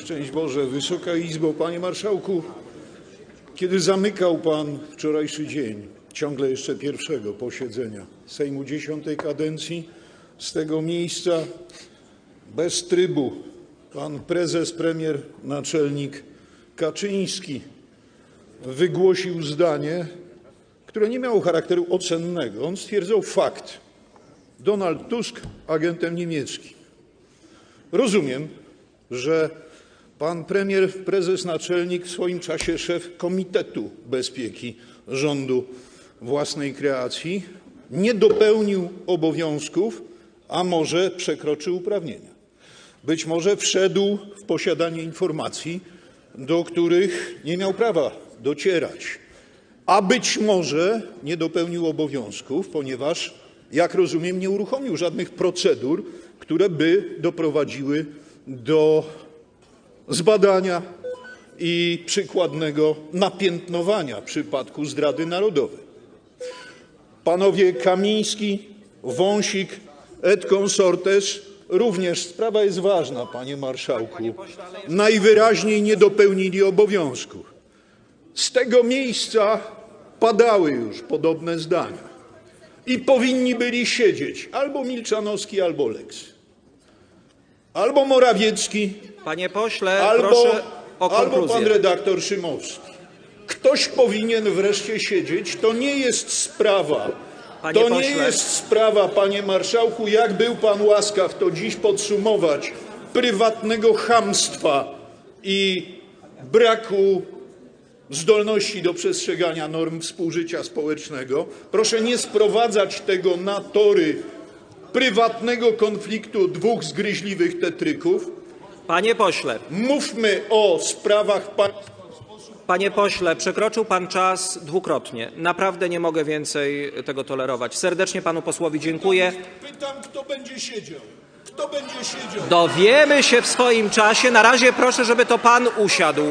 Szczęść Boże, Wysoka Izbo, Panie Marszałku, kiedy zamykał Pan wczorajszy dzień, ciągle jeszcze pierwszego posiedzenia Sejmu X kadencji, z tego miejsca bez trybu Pan Prezes, Premier, Naczelnik Kaczyński wygłosił zdanie, które nie miało charakteru ocennego. On stwierdzał fakt. Donald Tusk agentem niemieckim. Rozumiem, że pan premier, prezes naczelnik, w swoim czasie szef Komitetu Bezpieki rządu własnej kreacji, nie dopełnił obowiązków, a może przekroczył uprawnienia. Być może wszedł w posiadanie informacji, do których nie miał prawa docierać, a być może nie dopełnił obowiązków, ponieważ, jak rozumiem, nie uruchomił żadnych procedur, które by doprowadziły do zbadania i przykładnego napiętnowania przypadku zdrady narodowej. Panowie Kamiński, Wąsik et consortes również, sprawa jest ważna, panie marszałku, najwyraźniej nie dopełnili obowiązków. Z tego miejsca padały już podobne zdania i powinni byli siedzieć albo Milczanowski, albo Lex, albo Morawiecki, Panie pośle, albo, proszę o albo pan redaktor Szymowski. Ktoś powinien wreszcie siedzieć. To nie jest sprawa. Panie to nie pośle. jest sprawa, panie marszałku, jak był pan łaskaw to dziś podsumować, prywatnego chamstwa i braku zdolności do przestrzegania norm współżycia społecznego. Proszę nie sprowadzać tego na tory prywatnego konfliktu dwóch zgryźliwych tetryków. Panie pośle, Mówmy o sprawach państwa. panie pośle, przekroczył pan czas dwukrotnie. Naprawdę nie mogę więcej tego tolerować. Serdecznie panu posłowi dziękuję. Pytam, kto będzie siedział. Kto będzie siedział? Dowiemy się w swoim czasie. Na razie proszę, żeby to pan usiadł.